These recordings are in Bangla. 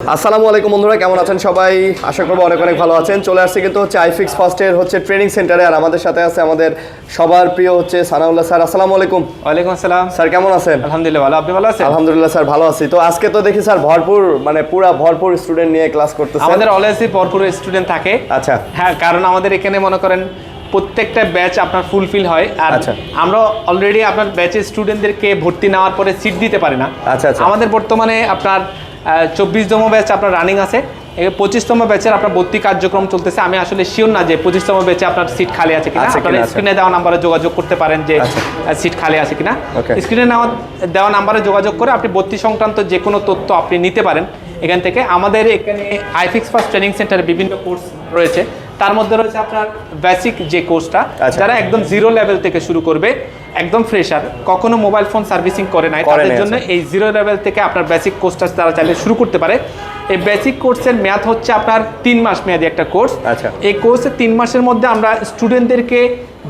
আসসালামু আলাইকুম বন্ধুরা কেমন আছেন সবাই? আশা করব অনেক অনেক ভালো আছেন। চলে আসছে কিন্তু হচ্ছে আইফিক্স ফার্স্টের হচ্ছে ট্রেনিং সেন্টারে আর আমাদের সাথে আছে আমাদের সবার প্রিয় হচ্ছে সানাউল্লাহ স্যার। আসসালামু আলাইকুম। ওয়ালাইকুম আসসালাম। স্যার কেমন আছেন? আলহামদুলিল্লাহ ভালো। আপনি ভালো আছেন? আলহামদুলিল্লাহ স্যার ভালো আছি। তো আজকে তো দেখি স্যার ভরপুর মানে পুরা ভরপুর স্টুডেন্ট নিয়ে ক্লাস করতেছেন। আমাদের অলওয়েজই ভরপুর স্টুডেন্ট থাকে। আচ্ছা। হ্যাঁ কারণ আমাদের এখানে মনে করেন প্রত্যেকটা ব্যাচ আপনার ফুলফিল হয়। আর আচ্ছা। আমরা অলরেডি আপনার ব্যাচের স্টুডেন্টদেরকে ভর্তি নেওয়ার পরে সিট দিতে পারি না। আচ্ছা, আচ্ছা। আমাদের বর্তমানে আপনার চব্বিশতম ব্যাচ আপনার রানিং আছে। পঁচিশতম ব্যাচের আপনার ভর্তি কার্যক্রম চলতেছে। আমি আসলে শিওর না যে পঁচিশতম ব্যাচে আপনার সিট খালি আছে কিনা। আপনারা আচ্ছা। স্ক্রিনে দেওয়া নাম্বারে যোগাযোগ করতে পারেন যে সিট খালি আছে কিনা। স্ক্রিনে নেওয়া দেওয়া নাম্বারে যোগাযোগ করে আপনি ভর্তি সংক্রান্ত যে কোনো তথ্য আপনি নিতে পারেন। এখান থেকে আমাদের এখানে আইফিক্স ফার্স্ট ট্রেনিং সেন্টারে বিভিন্ন কোর্স রয়েছে। তার মধ্যে রয়েছে আপনার বেসিক যে কোর্সটা আচ্ছা। যারা একদম জিরো লেভেল থেকে শুরু করবে একদম ফ্রেশার কখনো মোবাইল ফোন সার্ভিসিং করে নাই তাদের জন্য আচ্ছা। এই জিরো লেভেল থেকে আপনার বেসিক কোর্সটা তারা চাইলে শুরু করতে পারে এই বেসিক কোর্সের মেয়াদ হচ্ছে আপনার তিন মাস মেয়াদি একটা কোর্স আচ্ছা। এই কোর্সে তিন মাসের মধ্যে আমরা স্টুডেন্টদেরকে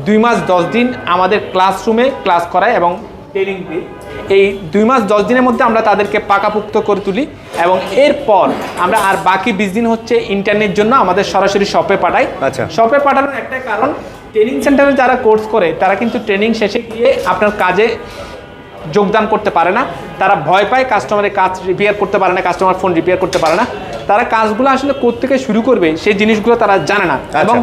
দুই মাস দশ দিন আমাদের ক্লাসরুমে ক্লাস করাই এবং ট্রেনিং দিই। এই দুই মাস দশ দিনের মধ্যে আমরা তাদেরকে পাকাপুক্ত করে তুলি এবং এরপর আমরা আর বাকি বিশ দিন হচ্ছে ইন্টারনেট জন্য আমাদের সরাসরি শপে পাঠাই। আচ্ছা। শপে পাঠানোর একটাই কারণ ট্রেনিং সেন্টারে যারা কোর্স করে তারা কিন্তু ট্রেনিং শেষে গিয়ে আপনার কাজে যোগদান করতে পারে না। তারা ভয় পায় কাস্টমারের কাজ রিপেয়ার করতে পারে না কাস্টমার ফোন রিপেয়ার করতে পারে না। তারা কাজগুলো আসলে থেকে শুরু করবে সেই জিনিসগুলো তারা জানে না। এবং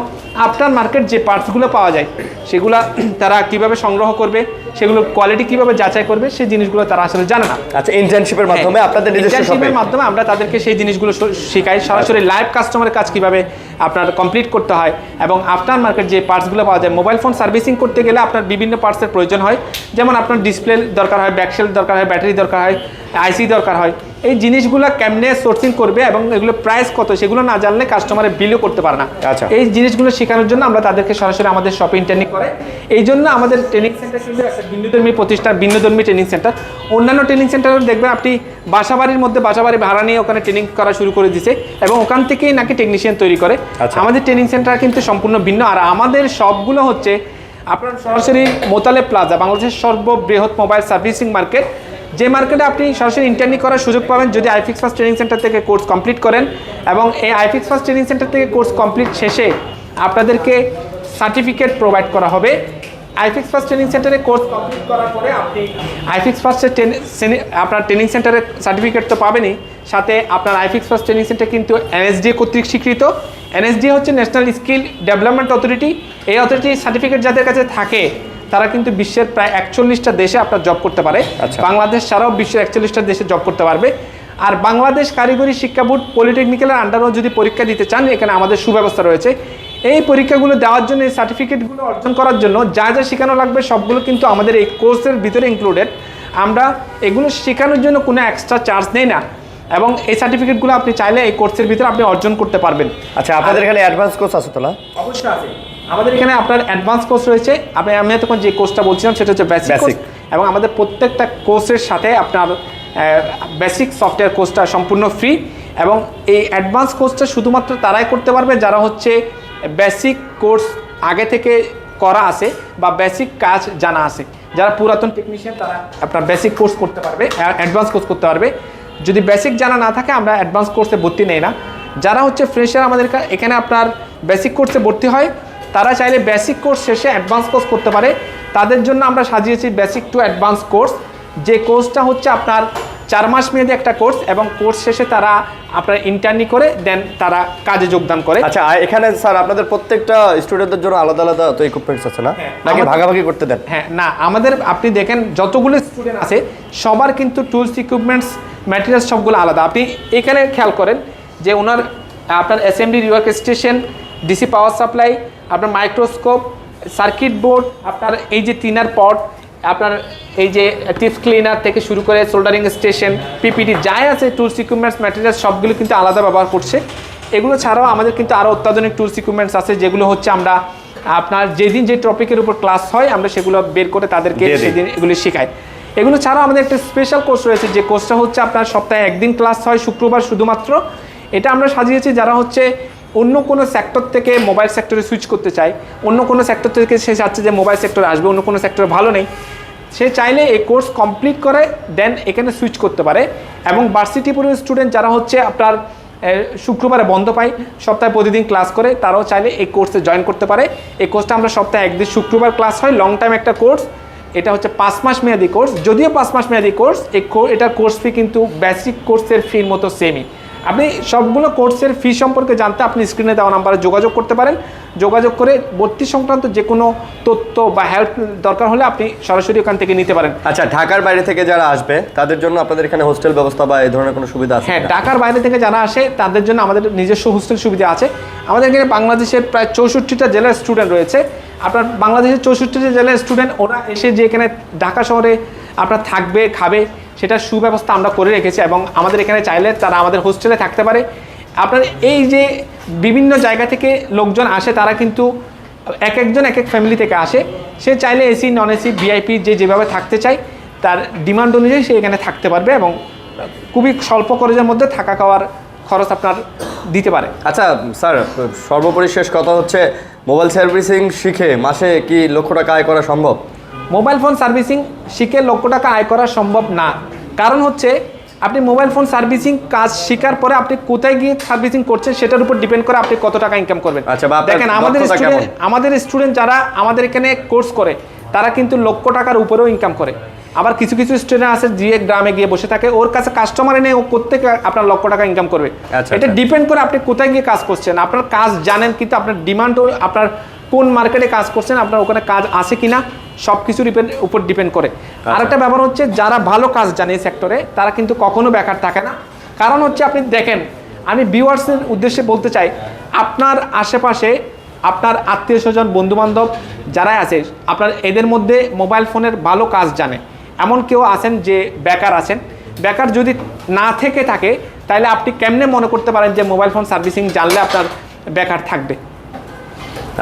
আফটার মার্কেট যে পার্টসগুলো পাওয়া যায় সেগুলো তারা কীভাবে সংগ্রহ করবে সেগুলোর কোয়ালিটি কীভাবে যাচাই করবে সেই জিনিসগুলো তারা আসলে জানে না। আচ্ছা ইন্টার্নশিপের মাধ্যমে আপনাদের নিজস্ব ইন্টার্নশিপের মাধ্যমে আমরা তাদেরকে সেই জিনিসগুলো শেখাই। সরাসরি লাইভ কাস্টমারের কাজ কীভাবে আপনার কমপ্লিট করতে হয় এবং আফটার মার্কেট যে পার্টসগুলো পাওয়া যায় মোবাইল ফোন সার্ভিসিং করতে গেলে আপনার বিভিন্ন পার্টসের প্রয়োজন হয়। যেমন আপনার ডিসপ্লে দরকার হয় ব্যাকশেল দরকার হয় ব্যাটারি দরকার হয় আইসি দরকার হয়। এই জিনিসগুলো কেমনে সোর্সিং করবে এবং এগুলো প্রাইস কত সেগুলো না জানলে কাস্টমারের বিলও করতে পারে না। আচ্ছা। এই জিনিসগুলো শেখানোর জন্য আমরা তাদেরকে সরাসরি আমাদের শপিং ট্রেনিং করে। এই জন্য আমাদের ট্রেনিং সেন্টার কিন্তু একটা ভিন্নধর্মী প্রতিষ্ঠান ভিন্নধর্মী ট্রেনিং সেন্টার অন্যান্য ট্রেনিং সেন্টারে দেখবেন আপনি বাসাবাড়ির মধ্যে বাসাবাড়ি ভাড়া নিয়ে ওখানে ট্রেনিং করা শুরু করে দিছে এবং ওখান থেকেই নাকি টেকনিশিয়ান তৈরি করে। আচ্ছা। আমাদের ট্রেনিং সেন্টার কিন্তু সম্পূর্ণ ভিন্ন। আর আমাদের সবগুলো হচ্ছে আপনার সরাসরি মোতালে প্লাজা বাংলাদেশের সর্ববৃহৎ মোবাইল সার্ভিসিং মার্কেট যে মার্কেটে আপনি সরাসরি ইন্টারনি করার সুযোগ পাবেন যদি আইফিক্স ফার্স্ট ট্রেনিং সেন্টার থেকে কোর্স কমপ্লিট করেন এবং এই আইফিক্স ফার্স্ট ট্রেনিং সেন্টার থেকে কোর্স কমপ্লিট শেষে আপনাদেরকে সার্টিফিকেট প্রোভাইড করা হবে। আইফিক্স ফার্স্ট ট্রেনিং সেন্টারে কোর্স কমপ্লিট করার পরে আপনি আইফিক্স ফার্স্টের আপনার ট্রেনিং সেন্টারের সার্টিফিকেট তো পাবেনই। সাথে আপনার আইফিক্স ফার্স্ট ট্রেনিং সেন্টার কিন্তু এনএসডি কর্তৃক স্বীকৃত। এনএসডি হচ্ছে ন্যাশনাল স্কিল ডেভেলপমেন্ট অথরিটি এই অথরিটির সার্টিফিকেট যাদের কাছে থাকে তারা কিন্তু বিশ্বের প্রায় একচল্লিশটা দেশে আপনার জব করতে পারে। আচ্ছা। বাংলাদেশ ছাড়াও বিশ্বের একচল্লিশটা দেশে জব করতে পারবে। আর বাংলাদেশ কারিগরি শিক্ষা বোর্ড পলিটেকনিক্যালের আন্ডারও যদি পরীক্ষা দিতে চান এখানে আমাদের সুব্যবস্থা রয়েছে। এই পরীক্ষাগুলো দেওয়ার জন্য এই সার্টিফিকেটগুলো অর্জন করার জন্য যা যা শেখানো লাগবে সবগুলো কিন্তু আমাদের এই কোর্সের ভিতরে ইনক্লুডেড আমরা এগুলো শেখানোর জন্য কোনো এক্সট্রা চার্জ নেই না। এবং এই সার্টিফিকেটগুলো আপনি চাইলে এই কোর্সের ভিতরে আপনি অর্জন করতে পারবেন। আচ্ছা আপনাদের এখানে অ্যাডভান্স কোর্স আছে তো না? অবশ্যই আছে। আমাদের এখানে আপনার অ্যাডভান্স কোর্স রয়েছে। আপনি আমি তখন যে কোর্সটা বলছিলাম সেটা হচ্ছে বেসিক এবং আমাদের প্রত্যেকটা কোর্সের সাথে আপনার বেসিক সফটওয়্যার কোর্সটা সম্পূর্ণ ফ্রি এবং এই অ্যাডভান্স কোর্সটা শুধুমাত্র তারাই করতে পারবে যারা হচ্ছে বেসিক কোর্স আগে থেকে করা আছে বা বেসিক কাজ জানা আছে। যারা পুরাতন টেকনিশিয়ান তারা আপনার বেসিক কোর্স করতে পারবে অ্যাডভান্স কোর্স করতে পারবে। যদি বেসিক জানা না থাকে আমরা অ্যাডভান্স কোর্সে ভর্তি নেই না। যারা হচ্ছে ফ্রেশার আমাদের এখানে আপনার বেসিক কোর্সে ভর্তি হয় তারা চাইলে বেসিক কোর্স শেষে অ্যাডভান্স কোর্স করতে পারে। তাদের জন্য আমরা সাজিয়েছি বেসিক টু অ্যাডভান্স কোর্স যে কোর্সটা হচ্ছে আপনার চার মাস মেয়াদী একটা কোর্স এবং কোর্স শেষে তারা আপনার ইন্টার্নি করে দেন তারা কাজে যোগদান করে। আচ্ছা এখানে স্যার আপনাদের প্রত্যেকটা স্টুডেন্টদের জন্য আলাদা আলাদা তো ইকুইপমেন্টস আছে না? হ্যাঁ, নাকি ভাগাভাগি করতে দেন? হ্যাঁ না আমাদের আপনি দেখেন যতগুলো স্টুডেন্ট আছে সবার কিন্তু টুলস ইকুইপমেন্টস ম্যাটেরিয়ালস সবগুলো আলাদা। আপনি এখানে খেয়াল করেন যে ওনার আপনার SMD rework station DC power supply আপনার মাইক্রোস্কোপ সার্কিট বোর্ড আপনার এই যে তিনার পট আপনার এই যে টিপস ক্লিনার থেকে শুরু করে সোল্ডারিং স্টেশন পিপিটি যাই আছে টুলস ইকুইপমেন্টস ম্যাটেরিয়াল সবগুলো কিন্তু আলাদা ব্যবহার করছে। এগুলো ছাড়াও আমাদের কিন্তু আরও অত্যাধুনিক টুলস ইকুইপমেন্টস আছে যেগুলো হচ্ছে আমরা আপনার যেদিন যে টপিকের উপর ক্লাস হয় আমরা সেগুলো বের করে তাদেরকে সেদিন এগুলো শেখাই। এগুলো ছাড়াও আমাদের একটা স্পেশাল কোর্স রয়েছে যে কোর্সটা হচ্ছে আপনার সপ্তাহে একদিন ক্লাস হয় শুক্রবার শুধুমাত্র। এটা আমরা সাজিয়েছি যারা হচ্ছে অন্য কোনো সেক্টর থেকে মোবাইল সেক্টরে সুইচ করতে চায়, অন্য কোনো সেক্টর থেকে সে চাচ্ছে যে মোবাইল সেক্টরে আসবে, অন্য কোনো সেক্টরে ভালো নেই, সে চাইলে এই কোর্স কমপ্লিট করে দেন এখানে সুইচ করতে পারে। এবং ভার্সিটি পরিবেশ স্টুডেন্ট যারা হচ্ছে আপনার শুক্রবারে বন্ধ পায়, সপ্তাহে প্রতিদিন ক্লাস করে, তারাও চাইলে এই কোর্সে জয়েন করতে পারে। এই কোর্সটা আমরা সপ্তাহে একদিন শুক্রবার ক্লাস হয় লং টাইম একটা কোর্স এটা হচ্ছে পাঁচ মাস মেয়াদি কোর্স যদিও পাঁচ মাস মেয়াদি কোর্স এটার কোর্স ফি কিন্তু বেসিক কোর্সের ফির মতো সেমই আপনি সবগুলো কোর্সের ফি সম্পর্কে জানতে আপনি স্ক্রিনে দেওয়া নাম্বারে যোগাযোগ করতে পারেন। যোগাযোগ করে ভর্তি সংক্রান্ত যে কোনো তথ্য বা হেল্প দরকার হলে আপনি সরাসরি ওখান থেকে নিতে পারেন। আচ্ছা ঢাকার বাইরে থেকে যারা আসবে তাদের জন্য আপনাদের এখানে হোস্টেল ব্যবস্থা বা এই ধরনের কোনো সুবিধা আছে হ্যাঁ ঢাকার বাইরে থেকে যারা আসে তাদের জন্য আমাদের নিজস্ব হোস্টেল সুবিধা আছে। আমাদের এখানে বাংলাদেশের প্রায় চৌষট্টিটা জেলার স্টুডেন্ট রয়েছে। আপনার বাংলাদেশের চৌষট্টিটা জেলার স্টুডেন্ট ওরা এসে যে এখানে ঢাকা শহরে আপনার থাকবে খাবে সেটার সুব্যবস্থা আমরা করে রেখেছি এবং আমাদের এখানে চাইলে তারা আমাদের হোস্টেলে থাকতে পারে। আপনার এই যে বিভিন্ন জায়গা থেকে লোকজন আসে, তারা কিন্তু এক একজন এক এক ফ্যামিলি থেকে আসে। সে চাইলে এসি নন এসি ভিআইপি যে যেভাবে থাকতে চায়, তার ডিমান্ড অনুযায়ী সে এখানে থাকতে পারবে এবং খুবই স্বল্প খরচের মধ্যে থাকা খাওয়ার খরচ আপনার দিতে পারে। আচ্ছা স্যার, সর্বোপরি শেষ কথা হচ্ছে মোবাইল সার্ভিসিং শিখে মাসে কি লক্ষ টাকা আয় করা সম্ভব? মোবাইল ফোন সার্ভিসিং শিখে লক্ষ টাকা আয় করা সম্ভব না। কারণ হচ্ছে আপনি মোবাইল ফোন সার্ভিসিং কাজ শেখার পরে আপনি কোথায় গিয়ে সার্ভিসিং করছেন সেটার উপর ডিপেন্ড করে আপনি কত টাকা ইনকাম করবেন। আচ্ছা, দেখেন আমাদের স্টুডেন্ট আমাদের স্টুডেন্ট যারা আমাদের এখানে কোর্স করে তারা কিন্তু লক্ষ টাকার উপরেও ইনকাম করে। আবার কিছু কিছু স্টুডেন্ট আছে যে গ্রামে গিয়ে বসে থাকে ওর কাছে কাস্টমার এনে ও প্রত্যেকে আপনার লক্ষ টাকা ইনকাম করবে। আচ্ছা, এটা আচ্ছা। ডিপেন্ড করে আপনি কোথায় গিয়ে কাজ করছেন। আপনার কাজ জানেন কিন্তু আপনার ডিমান্ডও আপনার কোন মার্কেটে কাজ করছেন আপনার ওখানে কাজ আছে কিনা। সব কিছুর উপর ডিপেন্ড করে। আরেকটা ব্যাপার হচ্ছে যারা ভালো কাজ জানে এই সেক্টরে তারা কিন্তু কখনো বেকার থাকে না। কারণ হচ্ছে আপনি দেখেন আমি ভিউয়ার্সের উদ্দেশ্যে বলতে চাই আপনার আশেপাশে আপনার আত্মীয় স্বজন বন্ধুবান্ধব যারাই আছে আপনার এদের মধ্যে মোবাইল ফোনের ভালো কাজ জানে। এমন কেউ আছেন যে বেকার আছেন। বেকার যদি না থেকে থাকে তাহলে আপনি কেমনে মনে করতে পারেন যে মোবাইল ফোন সার্ভিসিং জানলে আপনার বেকার থাকবে?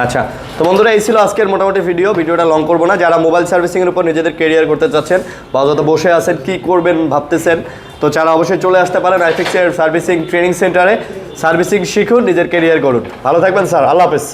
আচ্ছা তো বন্ধুরা, এই ছিল আজকের মোটামুটি ভিডিও ভিডিওটা লং করব না। যারা মোবাইল সার্ভিসিংয়ের উপর নিজেদের কেরিয়ার করতে চাচ্ছেন বা যত বসে আছেন, কি করবেন ভাবতেছেন, তো যারা অবশ্যই চলে আসতে পারেন আইফিক্সের সার্ভিসিং ট্রেনিং সেন্টারে সার্ভিসিং শিখুন, নিজের কেরিয়ার করুন ভালো থাকবেন, স্যার। আল্লাহ হাফেজ।